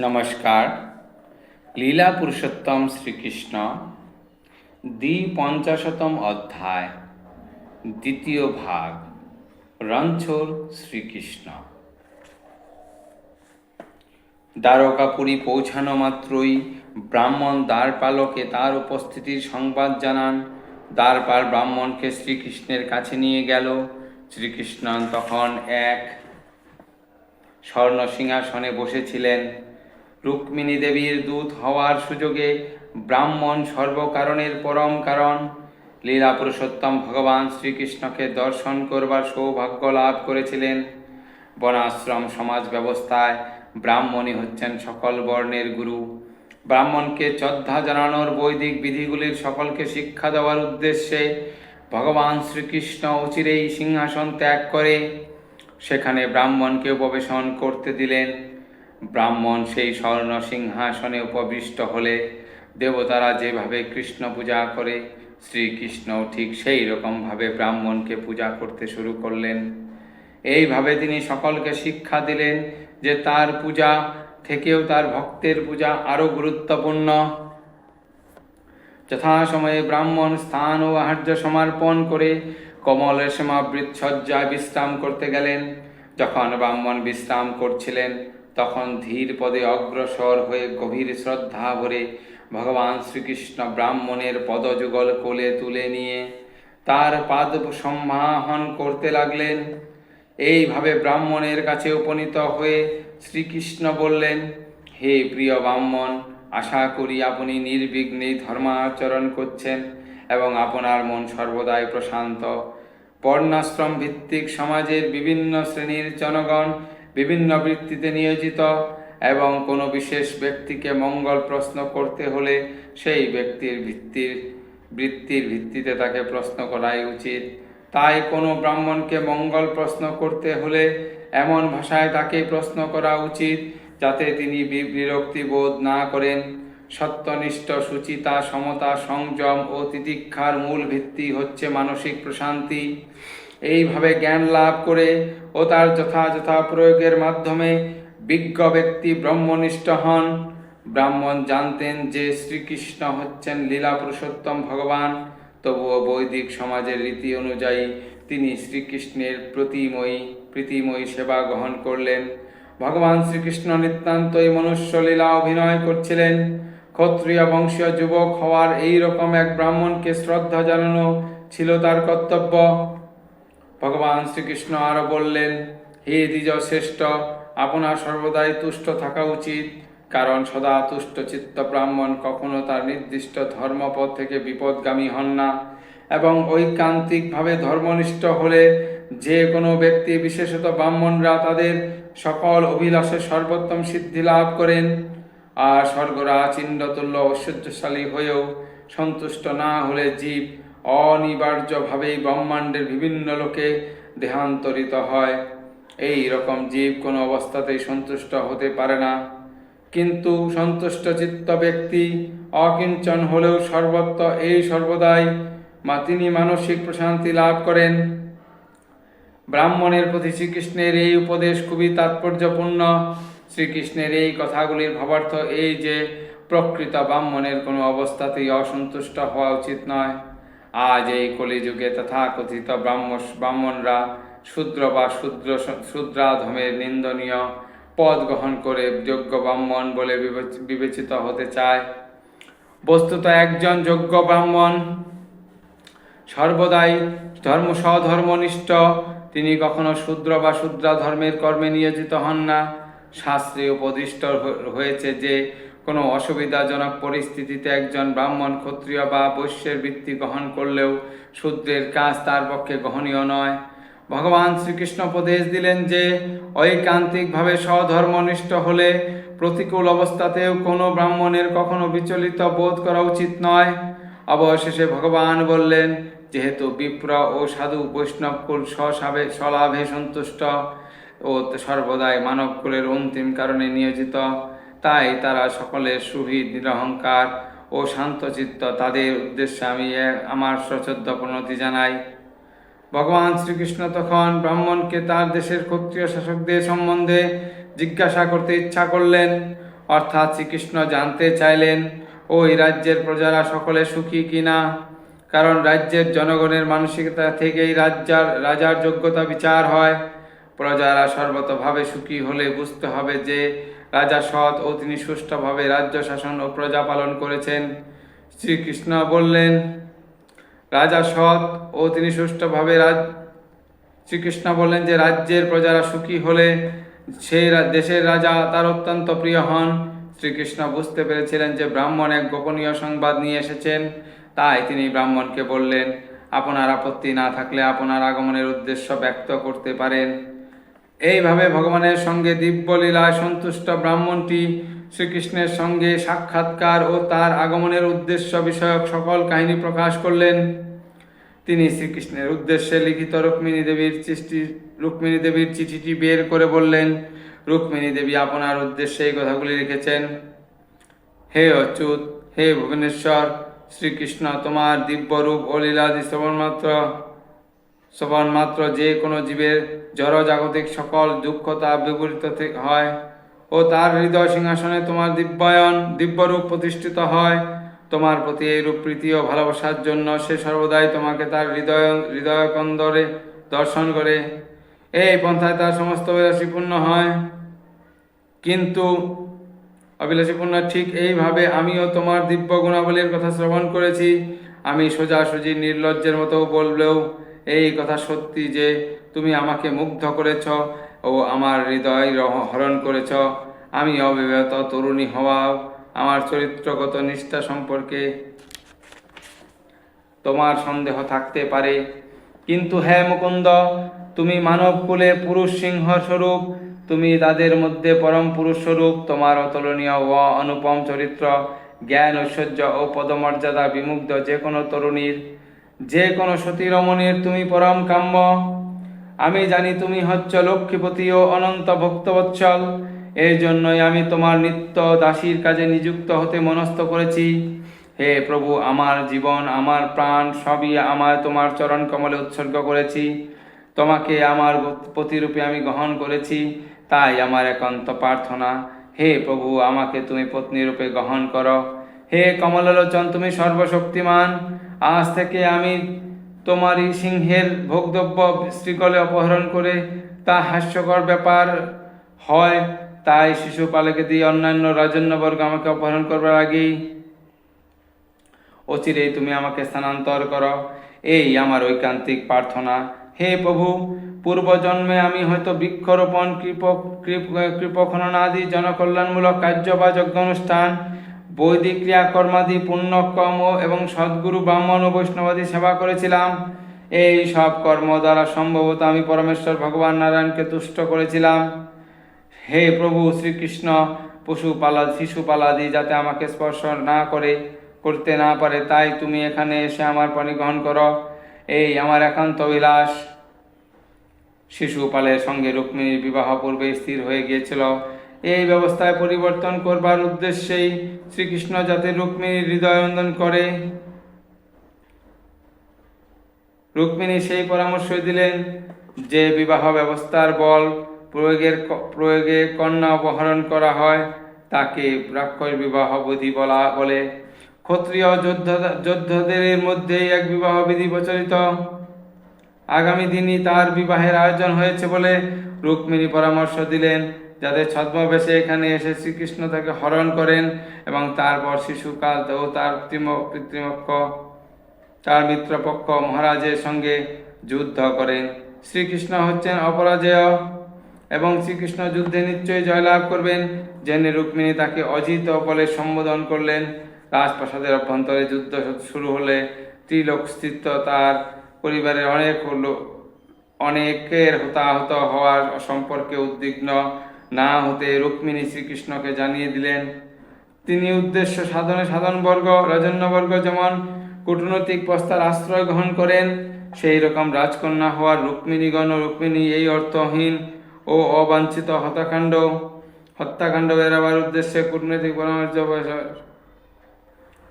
নমস্কার। লীলা পুরুষোত্তম শ্রীকৃষ্ণ, দ্বিপঞ্চাশতম অধ্যায়, দ্বিতীয় ভাগ রণছোর শ্রীকৃষ্ণ। দ্বারকাপুরী পৌঁছানো মাত্রই ব্রাহ্মণ দ্বারপালকে তার উপস্থিতির সংবাদ জানান। দ্বারপাল ব্রাহ্মণকে শ্রীকৃষ্ণের কাছে নিয়ে গেল। শ্রীকৃষ্ণ তখন এক স্বর্ণ সিংহাসনে বসেছিলেন। রুক্মিণী দেবীর দূত হওয়ার সুযোগে ব্রাহ্মণ সর্বকারণের পরম কারণ। লীলা পুরুষোত্তম ভগবান শ্রীকৃষ্ণকে দর্শন করবার সৌভাগ্য লাভ করেছিলেন। বনাশ্রম সমাজ ব্যবস্থায় ব্রাহ্মণই হচ্ছেন সকল বর্ণের গুরু। ব্রাহ্মণকে শ্রদ্ধা জানানোর বৈদিক বিধিগুলির সকলকে শিক্ষা দেওয়ার উদ্দেশ্যে ভগবান শ্রীকৃষ্ণ অচিরেই সিংহাসন ত্যাগ করে সেখানে ব্রাহ্মণকে উপবেশন করতে দিলেন। ব্রাহ্মণ সেই স্বর্ণ সিংহাসনে উপবিষ্ট হলে দেবতারা যেভাবে কৃষ্ণ পূজা করে, শ্রীকৃষ্ণ ঠিক সেই রকমভাবে ব্রাহ্মণকে পূজা করতে শুরু করলেন। এইভাবে তিনি সকলকে শিক্ষা দিলেন যে তার পূজা থেকেও তার ভক্তের পূজা আরও গুরুত্বপূর্ণ। যথাসময়ে ব্রাহ্মণ স্থান ও আহার্য সমর্পণ করে কমলের সমাবৃত সজ্জায় বিশ্রাম করতে গেলেন। যখন ব্রাহ্মণ বিশ্রাম করছিলেন তখন ধীর পদে অগ্রসর হয়ে গভীর শ্রদ্ধা ভরে ভগবান শ্রীকৃষ্ণ ব্রাহ্মণের পদযুগল কোলে তুলে নিয়ে তার পাদ সম্মাহন করতে লাগলেন। এইভাবে ব্রাহ্মণের কাছে উপনীত হয়ে শ্রীকৃষ্ণ বললেন, হে প্রিয় ব্রাহ্মণ, আশা করি আপনি নির্বিঘ্নে ধর্মাচরণ করছেন এবং আপনার মন সর্বদাই প্রশান্ত। বর্ণাশ্রম ভিত্তিক সমাজের বিভিন্ন শ্রেণির জনগণ বিভিন্ন বৃত্তিতে নিয়োজিত এবং কোনো বিশেষ ব্যক্তিকে মঙ্গল প্রশ্ন করতে হলে সেই ব্যক্তির ভিত্তির, বৃত্তির ভিত্তিতে তাকে প্রশ্ন করাই উচিত। তাই কোনো ব্রাহ্মণকে মঙ্গল প্রশ্ন করতে হলে এমন ভাষায় তাকে প্রশ্ন করা উচিত যাতে তিনি বিরক্তি বোধ না করেন। সত্যনিষ্ঠ সুচিতা, সমতা, সংযম ও তিতিক্ষার মূল ভিত্তি হচ্ছে মানসিক প্রশান্তি। এইভাবে জ্ঞান লাভ করে ও তার যথাযথ প্রয়োগের মাধ্যমে বিজ্ঞ ব্যক্তি ব্রহ্মনিষ্ঠ হন। ব্রাহ্মণ জানতেন যে শ্রীকৃষ্ণ হচ্ছেন লীলা পুরুষোত্তম ভগবান। তবুও বৈদিক সমাজের রীতি অনুযায়ী তিনি শ্রীকৃষ্ণের প্রতিময়ী, প্রীতিময়ী সেবা গ্রহণ করলেন। ভগবান শ্রীকৃষ্ণ নিতান্তই মনুষ্য লীলা অভিনয় করছিলেন। ক্ষত্রিয় বংশীয় যুবক হওয়ার এই রকম এক ব্রাহ্মণকে শ্রদ্ধা জানানো ছিল তার কর্তব্য। ভগবান শ্রীকৃষ্ণ আরও বললেন, হে দ্বিজ শ্রেষ্ঠ আপনার সর্বদাই তুষ্ট থাকা উচিত, কারণ সদা তুষ্ট চিত্ত ব্রাহ্মণ কখনো তার নির্দিষ্ট ধর্মপথ থেকে বিপদগামী হন না, এবং ঐকান্তিকভাবে ধর্মনিষ্ঠ হলে যে কোনো ব্যক্তি, বিশেষত ব্রাহ্মণরা, তাদের সকল অভিলাষে সর্বোত্তম সিদ্ধি লাভ করেন। আর স্বর্গরা ইন্দ্রতুল্য ঐশ্বর্যশালী হয়েও সন্তুষ্ট না হলে জীব অনিবার্যভাবেই ব্রহ্মাণ্ডের বিভিন্ন লোকে দেহান্তরিত হয়। এই রকম জীব কোনো অবস্থাতেই সন্তুষ্ট হতে পারে না। কিন্তু সন্তুষ্ট চিত্ত ব্যক্তি অকিঞ্চন হলেও সর্বত্র এই সর্বদাই মা তিনি মানসিক প্রশান্তি লাভ করেন। ব্রাহ্মণের প্রতি শ্রীকৃষ্ণের এই উপদেশ খুবই তাৎপর্যপূর্ণ। শ্রীকৃষ্ণের এই কথাগুলির ভাবার্থ এই যে, প্রকৃত ব্রাহ্মণের কোনো অবস্থাতেই অসন্তুষ্ট হওয়া উচিত নয়। আজ এই কলিযুগে তথাকথিত ব্রাহ্ম ব্রাহ্মণরা শূদ্র বা শূদ্র শূদ্রাধমের নিন্দনীয় পদ গ্রহণ করে যোগ্য ব্রাহ্মণ বলে বিবেচ- বিবেচিত হতে চায়। বস্তুত একজন যোগ্য ব্রাহ্মণ সর্বদাই ধর্ম, স্বধর্মনিষ্ঠ, তিনি কখনো শূদ্র বা শূদ্রা ধর্মের কর্মে নিয়োজিত হন না। শাস্ত্রে উপদিষ্ট হয়েছে যে কোনো অসুবিধাজনক পরিস্থিতিতে একজন ব্রাহ্মণ ক্ষত্রিয় বা বৈশ্যের বৃত্তি গ্রহণ করলেও শূদ্রের কাজ তার পক্ষে গ্রহণীয় নয়। ভগবান শ্রীকৃষ্ণ উপদেশ দিলেন যে, ঐকান্তিকভাবে স্বধর্মনিষ্ঠ হলে প্রতিকূল অবস্থাতেও কোনো ব্রাহ্মণের কখনো বিচলিত বোধ করা উচিত নয়। অবশেষে ভগবান বললেন, যেহেতু বিপ্র ও সাধু বৈষ্ণবকুল স্বসাবে স্বলাভে সন্তুষ্ট ও সর্বদাই মানবকুলের অন্তিম কারণে নিয়োজিত তাই তারা সকলের সুহৃদ, নিরহংকার ও শান্তচিত্ত। তাদের উদ্দেশ্যে আমি আমার সচদ্য প্রণতি জানাই। ভগবান শ্রীকৃষ্ণ তখন ব্রাহ্মণকে তার দেশের ক্ষত্রিয় শাসকদের সম্বন্ধে জিজ্ঞাসা করতে ইচ্ছা করলেন। অর্থাৎ শ্রীকৃষ্ণ জানতে চাইলেন, ওই রাজ্যের প্রজারা সকলে সুখী কিনা? কারণ রাজ্যের জনগণের মানসিকতা থেকেই রাজ্যার, রাজার যোগ্যতা বিচার হয়। প্রজারা সর্বতভাবে সুখী হলে বুঝতে হবে যে রাজা সৎ ও তিনি সুষ্ঠুভাবে রাজ্য শাসন ও প্রজা পালন করেছেন। শ্রীকৃষ্ণ বললেন, রাজা সৎ ও তিনি সুষ্ঠুভাবে রাজ শ্রীকৃষ্ণ বললেন যে, রাজ্যের প্রজারা সুখী হলে সেই দেশের রাজা তার অত্যন্ত প্রিয় হন। শ্রীকৃষ্ণ বুঝতে পেরেছিলেন যে, ব্রাহ্মণ এক গোপনীয় সংবাদ নিয়ে এসেছেন। তাই তিনি ব্রাহ্মণকে বললেন, আপনার আপত্তি না থাকলে আপনার আগমনের উদ্দেশ্য ব্যক্ত করতে পারেন। এইভাবে ভগবানের সঙ্গে দিব্যলীলায় সন্তুষ্ট ব্রাহ্মণটি শ্রীকৃষ্ণের সঙ্গে সাক্ষাৎকার ও তার আগমনের উদ্দেশ্য বিষয়ক সকল কাহিনী প্রকাশ করলেন। তিনি শ্রীকৃষ্ণের উদ্দেশ্যে লিখিত রুক্মিণী দেবীর চিঠি, রুক্মিণী দেবীর চিঠিটি বের করে বললেন, রুক্মিণী দেবী আপনার উদ্দেশ্যে এই কথাগুলি লিখেছেন। হে অচ্যুত, হে ভুবনেশ্বর, শ্রীকৃষ্ণ তোমার দিব্যরূপ ও লীলাদি শ্রবণমাত্র শ্রবণমাত্র যে কোনো জীবের জড়জাগতিক সকল দুঃখতা বিপরীত থেকে হয় ও তার হৃদয় সিংহাসনে তোমার দিব্যায়ন, দিব্যরূপ প্রতিষ্ঠিত হয়। তোমার প্রতি এই রূপ প্রীতি ও ভালোবাসার জন্য সে সর্বদাই তোমাকে তার হৃদয়, হৃদয়কন্দরে দর্শন করে। এই পন্থায় তার সমস্ত অভিলাষীপূর্ণ হয়। কিন্তু অভিলাষীপূর্ণ ঠিক এইভাবে আমিও তোমার দিব্য গুণাবলীর কথা শ্রবণ করেছি। আমি সোজাসুজি নির্লজ্জের মতো বললেও এই কথা সত্যি যে তুমি আমাকে মুগ্ধ করেছ ও আমার হৃদয় হরণ করেছ। আমি অবিবাহিত তরুণী হওয়াও আমার চরিত্রগত নিষ্ঠা সম্পর্কে তোমার সন্দেহ থাকতে পারে। কিন্তু হ্যাঁ মুকুন্দ, তুমি মানব কুলে পুরুষ সিংহ স্বরূপ, তুমি তাদের মধ্যে পরম পুরুষ স্বরূপ, তোমার অতুলনীয় ও অনুপম চরিত্র, জ্ঞান ঐশ্বর্য ও পদমর্যাদা বিমুগ্ধ যে কোনো তরুণীর যে কোনো সতী রমণীর তুমি পরম কাম্য। আমি জানি তুমি হচ্ছ লক্ষ্মীপতি ও অনন্ত ভক্তবৎসল। এই জন্যই আমি তোমার নিত্য দাসীর কাজে নিযুক্ত হতে মনস্থ করেছি। হে প্রভু, আমার জীবন, আমার প্রাণ সবই আমার তোমার চরণ কমলে উৎসর্গ করেছি। তোমাকে আমার প্রতিরূপে আমি গ্রহণ করেছি। তাই আমার একান্ত প্রার্থনা। হে প্রভু, আমাকে তুমি পত্নীরূপে গ্রহণ করো। হে কমললোচন, তুমি সর্বশক্তিমান। আজ থেকে আমি তোমারই সিংহের ভোগদ্রব্য শ্রীকলে অপহরণ করে তা হাস্যকর ব্যাপার হয়, তাই শিশুপালকে দিয়ে অন্যান্য রাজন্যবর্গ আমাকে অপহরণ করবার আগেই অচিরেই তুমি আমাকে স্থানান্তর করো। এই আমার ঐকান্তিক প্রার্থনা। হে প্রভু, পূর্বজন্মে আমি হয়তো বৃক্ষরোপণ, কৃপ কৃপ, কৃপখনন আদি জনকল্যাণমূলক কার্য বা যজ্ঞ অনুষ্ঠান বৈদিক ক্রিয়াকর্মাদি, পুণ্যকর্ম এবং সদ্গুরু ব্রাহ্মণ ও বৈষ্ণবাদী সেবা করেছিলাম। এই সব কর্ম দ্বারা সম্ভবত আমি পরমেশ্বর ভগবান নারায়ণকে তুষ্ট করেছিলাম। হে প্রভু শ্রীকৃষ্ণ, পশুপালা, শিশুপালাদি যাতে আমাকে স্পর্শ না করে, করতে না পারে, তাই তুমি এখানে এসে আমার পানি গ্রহণ করো। এই আমার একান্ত বিলাস শিশুপালের সঙ্গে রুক্মিণীর বিবাহ পূর্বে স্থির হয়ে গিয়েছিল। এই ব্যবস্থায় পরিবর্তন করবার উদ্দেশ্যেই শ্রীকৃষ্ণ যাতে রুক্মিণীর হৃদয়ন্দন করে। রুক্মিণী সেই পরামর্শ দিলেন যে বিবাহ ব্যবস্থার বল প্রয়োগের প্রয়োগে কন্যা অপহরণ করা হয়, তাকে রাক্ষস বিবাহ বিধি বলা বলে। ক্ষত্রিয় যোদ্ধা, যোদ্ধাদের মধ্যেই এক বিবাহ বিধি প্রচলিত। আগামী দিনই তার বিবাহের আয়োজন হয়েছে বলে রুক্মিণী পরামর্শ দিলেন। যাতে ছদ্মবেশে এখানে এসে শ্রীকৃষ্ণ তাকে হরণ করেন এবং তারপর শিশুকাল ও তার পিতৃপক্ষ, তার মিত্রপক্ষ মহারাজের সঙ্গে যুদ্ধ করেন। শ্রীকৃষ্ণ হচ্ছেন অপরাজেয় এবং শ্রীকৃষ্ণ যুদ্ধে নিশ্চয়ই জয়লাভ করবেন। জেনে রুক্মিণী তাকে অজিত বলে সম্বোধন করলেন। রাজপ্রাসাদের অভ্যন্তরে যুদ্ধ শুরু হলে ত্রিলোক স্থিত তার পরিবারের অনেক অনেকের হতাহত হওয়ার সম্পর্কে উদ্বিগ্ন। না হতে রুক্মিণী শ্রীকৃষ্ণকে জানিয়ে দিলেন, তিনি উদ্দেশ্য সাধনে সাধনবর্গ, রাজন্যবর্গ যেমন কূটনৈতিক প্রস্তার আশ্রয় গ্রহণ করেন সেই রকম রাজকন্যা হওয়ার রুক্মিণীগণ রুক্মিণী এই অর্থহীন ও অবাঞ্ছিত হত্যাকাণ্ড হত্যাকাণ্ড এড়াবার উদ্দেশ্যে কূটনৈতিক পরামর্শ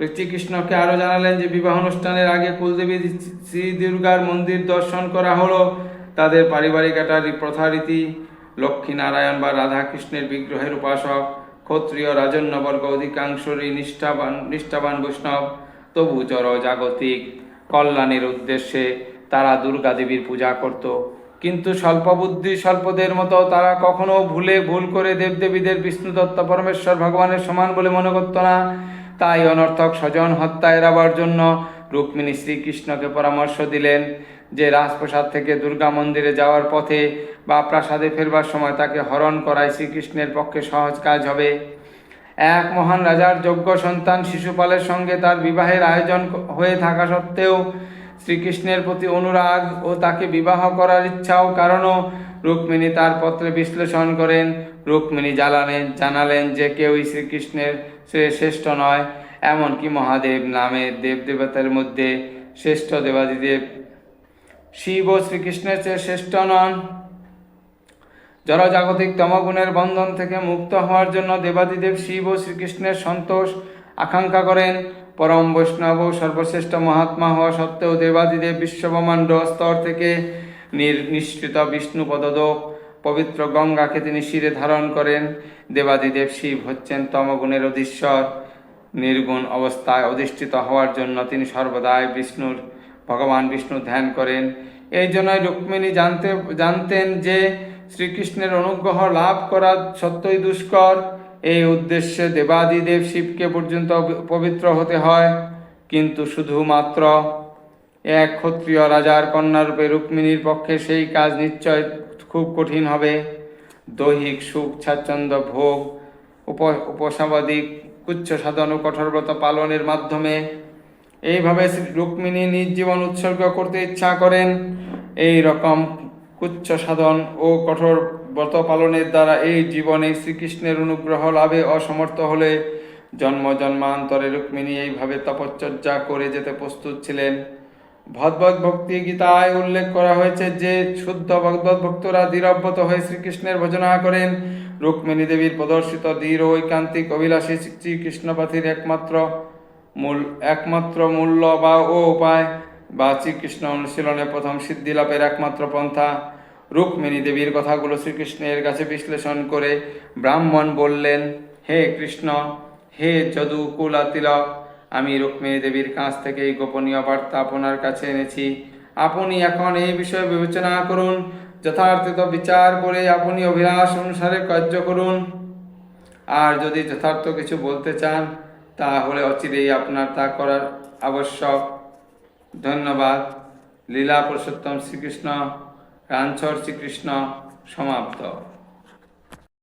শ্রীকৃষ্ণকে আরও জানালেন যে, বিবাহ অনুষ্ঠানের আগে কুলদেবী শ্রী দুর্গার মন্দির দর্শন করা হলো, তাদের পারিবারিক একটা প্রথা রীতি লক্ষ্মী নারায়ণ বা রাধা কৃষ্ণের বিগ্রহের উপাসক, ক্ষত্রিয় রাজন্যবর্গ অধিকাংশই নিষ্ঠাবান নিষ্ঠাবান বৈষ্ণব। তবু চর জাগতিক কল্যাণের উদ্দেশ্যে তারা দুর্গা দেবীর পূজা করত। কিন্তু স্বল্পবুদ্ধি স্বল্পদের মতো তারা কখনো ভুলে ভুল করে দেবদেবীদের বিষ্ণু দত্ত পরমেশ্বর ভগবানের সমান বলে মনে করত না। তাই অনর্থক স্বজন হত্যা এড়াবার জন্য রুক্মিণী শ্রীকৃষ্ণকে পরামর্শ দিলেন যে রাজপ্রাসাদ থেকে দুর্গা মন্দিরে যাওয়ার পথে বা প্রাসাদে ফেরবার সময় তাকে হরণ করায় শ্রীকৃষ্ণের পক্ষে সহজ কাজ হবে। এক মহান রাজার যোগ্য সন্তান শিশুপালের সঙ্গে তার বিবাহের আয়োজন হয়ে থাকা সত্ত্বেও শ্রীকৃষ্ণের প্রতি অনুরাগ ও তাকে বিবাহ করার ইচ্ছাও কারণও রুক্মিণী তার পত্রে বিশ্লেষণ করেন। রুক্মিণী জানালেন জানালেন যে কেউই শ্রীকৃষ্ণের শ্রেষ্ঠ নয়, এমনকি মহাদেব নামের দেবদেবতার মধ্যে শ্রেষ্ঠ দেবাদিদেব শিব ও শ্রীকৃষ্ণের চেয়ে শ্রেষ্ঠ নন। জড়জাগতিক তমগুণের বন্ধন থেকে মুক্ত হওয়ার জন্য দেবাদিদেব শিব ও শ্রীকৃষ্ণের সন্তোষ আকাঙ্ক্ষা করেন। পরম বৈষ্ণব সর্বশ্রেষ্ঠ মহাত্মা হওয়া সত্ত্বেও দেবাদিদেব বিশ্বব্রহ্মাণ্ড স্তর থেকে নিঃসৃত বিষ্ণু পদদোক পবিত্র গঙ্গাকে তিনি শিরে ধারণ করেন। দেবাদিদেব শিব হচ্ছেন তমগুণের অধীশ্বর। নির্গুণ অবস্থায় অধিষ্ঠিত হওয়ার জন্য তিনি সর্বদাই বিষ্ণুর ভগবান বিষ্ণু ধ্যান করেন। এই জন্যই রুক্মিণী জানতে, জানতেন যে শ্রীকৃষ্ণের অনুগ্রহ লাভ করা সত্যই দুষ্কর। এই উদ্দেশ্যে দেবাদিদেব শিবকে পর্যন্ত পবিত্র হতে হয়। কিন্তু শুধুমাত্র এক ক্ষত্রিয় রাজার কন্যারূপে রুক্মিণীর পক্ষে সেই কাজ নিশ্চয় খুব কঠিন হবে। দৈহিক সুখ, স্বাচ্ছন্দ্য, ভোগ, উপ উপসাবাদিক উচ্চ সাধন ও কঠোরব্রত পালনের মাধ্যমে এইভাবে শ্রী রুক্মিণী নিজ জীবন উৎসর্গ করতে ইচ্ছা করেন। এই রকম উচ্চ সাধন ও কঠোর ব্রত পালনের দ্বারা এই জীবনে শ্রীকৃষ্ণের অনুগ্রহ লাভে অসমর্থ হলে জন্ম জন্মান্তরে রুক্মিণী এইভাবে তপশ্চর্যা করে যেতে প্রস্তুত ছিলেন। ভগবত ভক্তি গীতায় উল্লেখ করা হয়েছে যে, শুদ্ধ ভগবত ভক্তরা দৃঢ়ব্রত হয়ে শ্রীকৃষ্ণের ভজনা করেন। রুক্মিণী দেবীর প্রদর্শিত দৃঢ় ঐকান্তিক অভিলাষী শ্রীকৃষ্ণপাথির একমাত্র মূল, একমাত্র মূল্য বা ও উপায়। বা শ্রীকৃষ্ণ অনুশীলনে প্রথম সিদ্ধি লাভের একমাত্র পন্থা। রুক্মিণী দেবীর কথাগুলো শ্রীকৃষ্ণের কাছে বিশ্লেষণ করে ব্রাহ্মণ বললেন, হে কৃষ্ণ, হে যদু কুলা তিলক আমি রুক্মিণী দেবীর কাছ থেকে এই গোপনীয় বার্তা আপনার কাছে এনেছি। আপনি এখন এই বিষয়ে বিবেচনা করুন, যথার্থিত বিচার করে আপনি অভিলাষ অনুসারে কার্য করুন। আর যদি যথার্থ কিছু বলতে চান তাহলে অচিরেই আপনার তা করার আবশ্যক। ধন্যবাদ। লীলা পুরুষোত্তম শ্রীকৃষ্ণ। রাঞ্ছর শ্রীকৃষ্ণ। সমাপ্ত।